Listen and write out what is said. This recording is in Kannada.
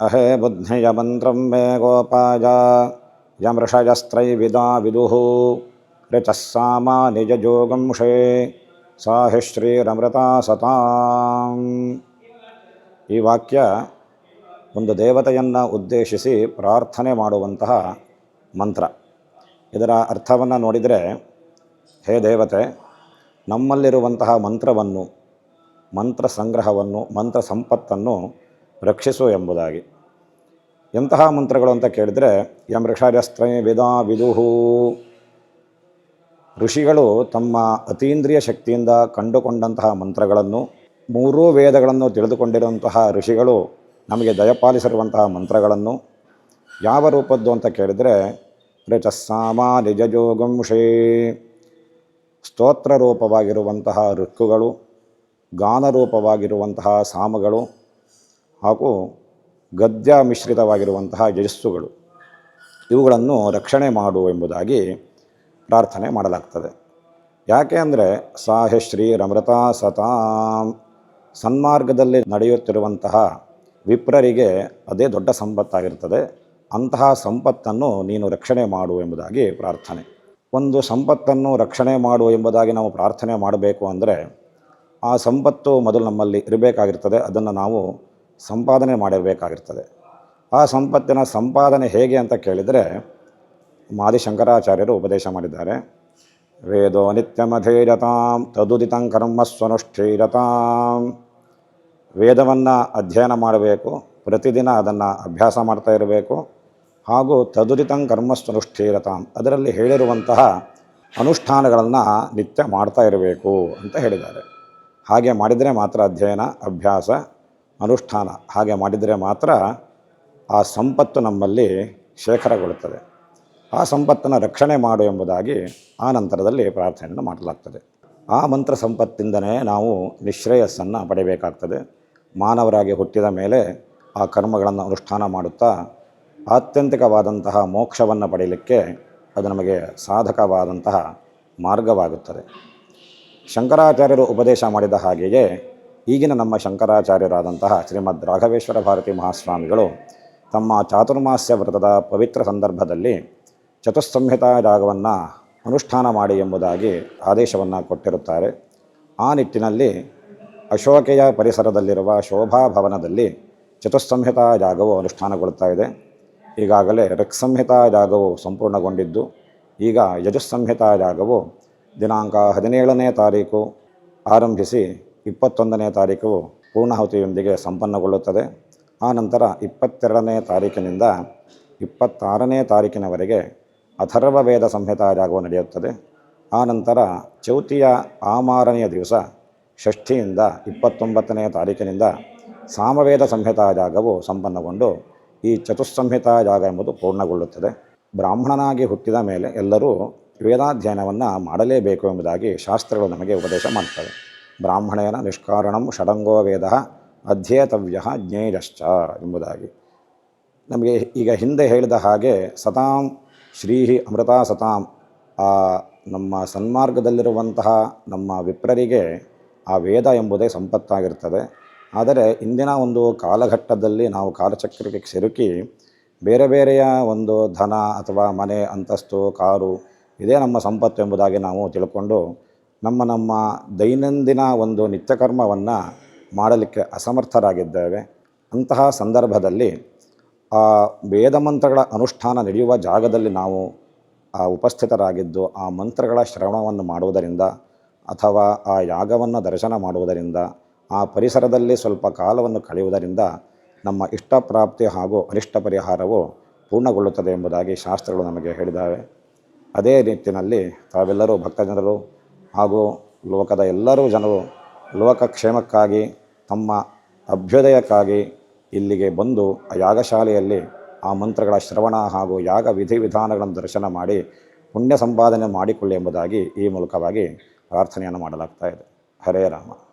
ಅಹೇ ಬುದ್ಧಿಯ ಮಂತ್ರಂ ಮೇ ಗೋಪಾಯ ಯಮೃಷಯಸ್ತ್ರೈವಿದಾ ವಿದುಃ ಋಚಃ ಸಾಮ ನಿಜ ಜೋಗಂಶೇ ಸಾಹಿ ಶ್ರೀರಮೃತ ಸತಾಂ ಈ ವಾಕ್ಯ ಒಂದು ದೇವತೆಯನ್ನು ಉದ್ದೇಶಿಸಿ ಪ್ರಾರ್ಥನೆ ಮಾಡುವಂತಹ ಮಂತ್ರ. ಇದರ ಅರ್ಥವನ್ನು ನೋಡಿದರೆ, ಹೇ ದೇವತೆ, ನಮ್ಮಲ್ಲಿರುವಂತಹ ಮಂತ್ರವನ್ನು, ಮಂತ್ರ ಸಂಗ್ರಹವನ್ನು, ಮಂತ್ರ ಸಂಪತ್ತನ್ನು ರಕ್ಷಿಸು ಎಂಬುದಾಗಿ. ಎಂತಹ ಮಂತ್ರಗಳು ಅಂತ ಕೇಳಿದರೆ, ಯಂ ಋಷರಸ್ತ್ರೈ ವೇದಾ. ವಿದುಹು ಋಷಿಗಳು ತಮ್ಮ ಅತೀಂದ್ರಿಯ ಶಕ್ತಿಯಿಂದ ಕಂಡುಕೊಂಡಂತಹ ಮಂತ್ರಗಳನ್ನು, ಮೂರೂ ವೇದಗಳನ್ನು ತಿಳಿದುಕೊಂಡಿರುವಂತಹ ಋಷಿಗಳು ನಮಗೆ ದಯಪಾಲಿಸಿರುವಂತಹ ಮಂತ್ರಗಳನ್ನು, ಯಾವ ರೂಪದ್ದು ಅಂತ ಕೇಳಿದರೆ, ರಚಸ್ಸಾಮ ನಿಜಜೋಗಂಷೇ ಸ್ತೋತ್ರ ರೂಪವಾಗಿರುವಂತಹ ಋಕ್ಕುಗಳು, ಗಾನರೂಪವಾಗಿರುವಂತಹ ಸಾಮಗಳು ಹಾಗೂ ಗದ್ಯ ಮಿಶ್ರಿತವಾಗಿರುವಂತಹ ಯಶಸ್ಸುಗಳು. ಇವುಗಳನ್ನು ರಕ್ಷಣೆ ಮಾಡು ಎಂಬುದಾಗಿ ಪ್ರಾರ್ಥನೆ ಮಾಡಲಾಗ್ತದೆ. ಯಾಕೆ ಅಂದರೆ ಶ್ರೀ ರಮೃತಾ ಸತಾಂ ಸನ್ಮಾರ್ಗದಲ್ಲಿ ನಡೆಯುತ್ತಿರುವಂತಹ ವಿಪ್ರರಿಗೆ ಅದೇ ದೊಡ್ಡ ಸಂಪತ್ತಾಗಿರ್ತದೆ. ಅಂತಹ ಸಂಪತ್ತನ್ನು ನೀನು ರಕ್ಷಣೆ ಮಾಡು ಎಂಬುದಾಗಿ ಪ್ರಾರ್ಥನೆ. ಒಂದು ಸಂಪತ್ತನ್ನು ರಕ್ಷಣೆ ಮಾಡು ಎಂಬುದಾಗಿ ನಾವು ಪ್ರಾರ್ಥನೆ ಮಾಡಬೇಕು ಅಂದರೆ ಆ ಸಂಪತ್ತು ಮೊದಲು ನಮ್ಮಲ್ಲಿ ಇರಬೇಕಾಗಿರ್ತದೆ. ಅದನ್ನು ನಾವು ಸಂಪಾದನೆ ಮಾಡಿರಬೇಕಾಗಿರ್ತದೆ. ಆ ಸಂಪತ್ತಿನ ಸಂಪಾದನೆ ಹೇಗೆ ಅಂತ ಕೇಳಿದರೆ ಮಾದಿಶಂಕರಾಚಾರ್ಯರು ಉಪದೇಶ ಮಾಡಿದ್ದಾರೆ. ವೇದೋ ನಿತ್ಯಮಧೇರತಾಂ ತದುದಿತಂ ಕರ್ಮಸ್ವನುಷ್ಠೀರತಾಂ. ವೇದವನ್ನು ಅಧ್ಯಯನ ಮಾಡಬೇಕು, ಪ್ರತಿದಿನ ಅದನ್ನು ಅಭ್ಯಾಸ ಮಾಡ್ತಾ ಇರಬೇಕು. ಹಾಗೂ ತದುದಿತಂ ಕರ್ಮಸ್ವನುಷ್ಠೀರತಾಂ, ಅದರಲ್ಲಿ ಹೇಳಿರುವಂತಹ ಅನುಷ್ಠಾನಗಳನ್ನು ನಿತ್ಯ ಮಾಡ್ತಾ ಇರಬೇಕು ಅಂತ ಹೇಳಿದ್ದಾರೆ. ಹಾಗೆ ಮಾಡಿದರೆ ಮಾತ್ರ ಅಧ್ಯಯನ, ಅಭ್ಯಾಸ ಅನುಷ್ಠಾನ. ಹಾಗೆ ಮಾಡಿದರೆ ಮಾತ್ರ ಆ ಸಂಪತ್ತು ನಮ್ಮಲ್ಲಿ ಶೇಖರಗೊಳ್ಳುತ್ತದೆ. ಆ ಸಂಪತ್ತನ್ನು ರಕ್ಷಣೆ ಮಾಡು ಎಂಬುದಾಗಿ ಆ ನಂತರದಲ್ಲಿ ಪ್ರಾರ್ಥನೆಯನ್ನು ಮಾಡಲಾಗ್ತದೆ. ಆ ಮಂತ್ರ ಸಂಪತ್ತಿಂದನೇ ನಾವು ನಿಶ್ರೇಯಸ್ಸನ್ನು ಪಡೆಯಬೇಕಾಗ್ತದೆ ಮಾನವರಾಗಿ ಹುಟ್ಟಿದ ಮೇಲೆ ಆ ಕರ್ಮಗಳನ್ನು ಅನುಷ್ಠಾನ ಮಾಡುತ್ತಾ ಆತ್ಯಂತಿಕವಾದಂತಹ ಮೋಕ್ಷವನ್ನು ಪಡೆಯಲಿಕ್ಕೆ ಅದು ನಮಗೆ ಸಾಧಕವಾದಂತಹ ಮಾರ್ಗವಾಗುತ್ತದೆ. ಶಂಕರಾಚಾರ್ಯರು ಉಪದೇಶ ಮಾಡಿದ ಹಾಗೆಯೇ ಈಗಿನ ನಮ್ಮ ಶಂಕರಾಚಾರ್ಯರಾದಂತಹ ಶ್ರೀಮದ್ ರಾಘವೇಶ್ವರ ಭಾರತಿ ಮಹಾಸ್ವಾಮಿಗಳು ತಮ್ಮ ಚಾತುರ್ಮಾಸ್ಯ ವ್ರತದ ಪವಿತ್ರ ಸಂದರ್ಭದಲ್ಲಿ ಚತುಸ್ಸಂಹಿತಾ ರಾಗವನ್ನು ಅನುಷ್ಠಾನ ಮಾಡಿ ಎಂಬುದಾಗಿ ಆದೇಶವನ್ನು ಕೊಟ್ಟಿರುತ್ತಾರೆ. ಆ ನಿಟ್ಟಿನಲ್ಲಿ ಅಶೋಕೆಯ ಪರಿಸರದಲ್ಲಿರುವ ಶೋಭಾ ಭವನದಲ್ಲಿ ಚತುಸ್ಸಂಹಿತಾ ಯಾಗವು ಅನುಷ್ಠಾನಗೊಳ್ತಾ ಇದೆ. ಈಗಾಗಲೇ ಋಕ್ಸಂಹಿತಾ ಯಾಗವು ಸಂಪೂರ್ಣಗೊಂಡಿದ್ದು, ಈಗ ಯಜುಸ್ಸಂಹಿತಾ ಜಾಗವು ದಿನಾಂಕ ಹದಿನೇಳನೇ ತಾರೀಕು ಆರಂಭಿಸಿ ಇಪ್ಪತ್ತೊಂದನೇ ತಾರೀಕು ಪೂರ್ಣಾಹುತಿಯೊಂದಿಗೆ ಸಂಪನ್ನಗೊಳ್ಳುತ್ತದೆ. ಆ ನಂತರ ಇಪ್ಪತ್ತೆರಡನೇ ತಾರೀಕಿನಿಂದ ಇಪ್ಪತ್ತಾರನೇ ತಾರೀಕಿನವರೆಗೆ ಅಥರ್ವ ವೇದ ಸಂಹಿತಾ ಜಾಗವು ನಡೆಯುತ್ತದೆ. ಆ ನಂತರ ಚೌತಿಯ ಆಮಾರನೆಯ ದಿವಸ ಷಷ್ಠಿಯಿಂದ ಇಪ್ಪತ್ತೊಂಬತ್ತನೆಯ ತಾರೀಕಿನಿಂದ ಸಾಮವೇದ ಸಂಹಿತಾ ಜಾಗವು ಸಂಪನ್ನಗೊಂಡು ಈ ಚತುಸ್ಸಂಹಿತಾ ಜಾಗ ಎಂಬುದು ಪೂರ್ಣಗೊಳ್ಳುತ್ತದೆ. ಬ್ರಾಹ್ಮಣನಾಗಿ ಹುಟ್ಟಿದ ಮೇಲೆ ಎಲ್ಲರೂ ವೇದಾಧ್ಯಯನವನ್ನು ಮಾಡಲೇಬೇಕು ಎಂಬುದಾಗಿ ಶಾಸ್ತ್ರಗಳು ನಮಗೆ ಉಪದೇಶ ಮಾಡ್ತವೆ. ಬ್ರಾಹ್ಮಣೇನ ನಿಷ್ಕಾರಣಂ ಷಡಂಗೋ ವೇದ ಅಧ್ಯೇತವ್ಯ ಜ್ಞೇಯಶ್ಚ ಎಂಬುದಾಗಿ. ನಮಗೆ ಈಗ ಹಿಂದೆ ಹೇಳಿದ ಹಾಗೆ ಸತಾಂ ಶ್ರೀಹಿ ಅಮೃತ ಸತಾಂ ಆ ನಮ್ಮ ಸನ್ಮಾರ್ಗದಲ್ಲಿರುವಂತಹ ನಮ್ಮ ವಿಪ್ರರಿಗೆ ಆ ವೇದ ಎಂಬುದೇ ಸಂಪತ್ತಾಗಿರ್ತದೆ. ಆದರೆ ಇಂದಿನ ಒಂದು ಕಾಲಘಟ್ಟದಲ್ಲಿ ನಾವು ಕಾಲಚಕ್ರಕ್ಕೆ ಸಿಲುಕಿ ಬೇರೆ ಬೇರೆಯ ಒಂದು ಧನ ಅಥವಾ ಮನೆ, ಅಂತಸ್ತು, ಕಾರು ಇದೇ ನಮ್ಮ ಸಂಪತ್ತು ಎಂಬುದಾಗಿ ನಾವು ತಿಳ್ಕೊಂಡು ನಮ್ಮ ನಮ್ಮ ದೈನಂದಿನ ಒಂದು ನಿತ್ಯಕರ್ಮವನ್ನು ಮಾಡಲಿಕ್ಕೆ ಅಸಮರ್ಥರಾಗಿದ್ದೇವೆ. ಅಂತಹ ಸಂದರ್ಭದಲ್ಲಿ ಆ ವೇದ ಮಂತ್ರಗಳ ಅನುಷ್ಠಾನ ನಡೆಯುವ ಜಾಗದಲ್ಲಿ ನಾವು ಉಪಸ್ಥಿತರಾಗಿದ್ದು ಆ ಮಂತ್ರಗಳ ಶ್ರವಣವನ್ನು ಮಾಡುವುದರಿಂದ ಅಥವಾ ಆ ಯಾಗವನ್ನು ದರ್ಶನ ಮಾಡುವುದರಿಂದ, ಆ ಪರಿಸರದಲ್ಲಿ ಸ್ವಲ್ಪ ಕಾಲವನ್ನು ಕಳೆಯುವುದರಿಂದ ನಮ್ಮ ಇಷ್ಟಪ್ರಾಪ್ತಿ ಹಾಗೂ ಅನಿಷ್ಟ ಪರಿಹಾರವು ಪೂರ್ಣಗೊಳ್ಳುತ್ತದೆ ಎಂಬುದಾಗಿ ಶಾಸ್ತ್ರಗಳು ನಮಗೆ ಹೇಳಿದ್ದಾವೆ. ಅದೇ ನಿಟ್ಟಿನಲ್ಲಿ ತಾವೆಲ್ಲರೂ ಭಕ್ತಜನರು ಹಾಗೂ ಲೋಕದ ಎಲ್ಲರೂ ಜನರು ಲೋಕಕ್ಷೇಮಕ್ಕಾಗಿ ತಮ್ಮ ಅಭ್ಯುದಯಕ್ಕಾಗಿ ಇಲ್ಲಿಗೆ ಬಂದು ಆ ಯಾಗಶಾಲೆಯಲ್ಲಿ ಆ ಮಂತ್ರಗಳ ಶ್ರವಣ ಹಾಗೂ ಯಾಗ ವಿಧಿವಿಧಾನಗಳನ್ನು ದರ್ಶನ ಮಾಡಿ ಪುಣ್ಯ ಸಂಪಾದನೆ ಮಾಡಿಕೊಳ್ಳಿ ಎಂಬುದಾಗಿ ಈ ಮೂಲಕವಾಗಿ ಪ್ರಾರ್ಥನೆಯನ್ನು ಮಾಡಲಾಗ್ತಾ ಇದೆ. ಹರೇ ರಾಮ.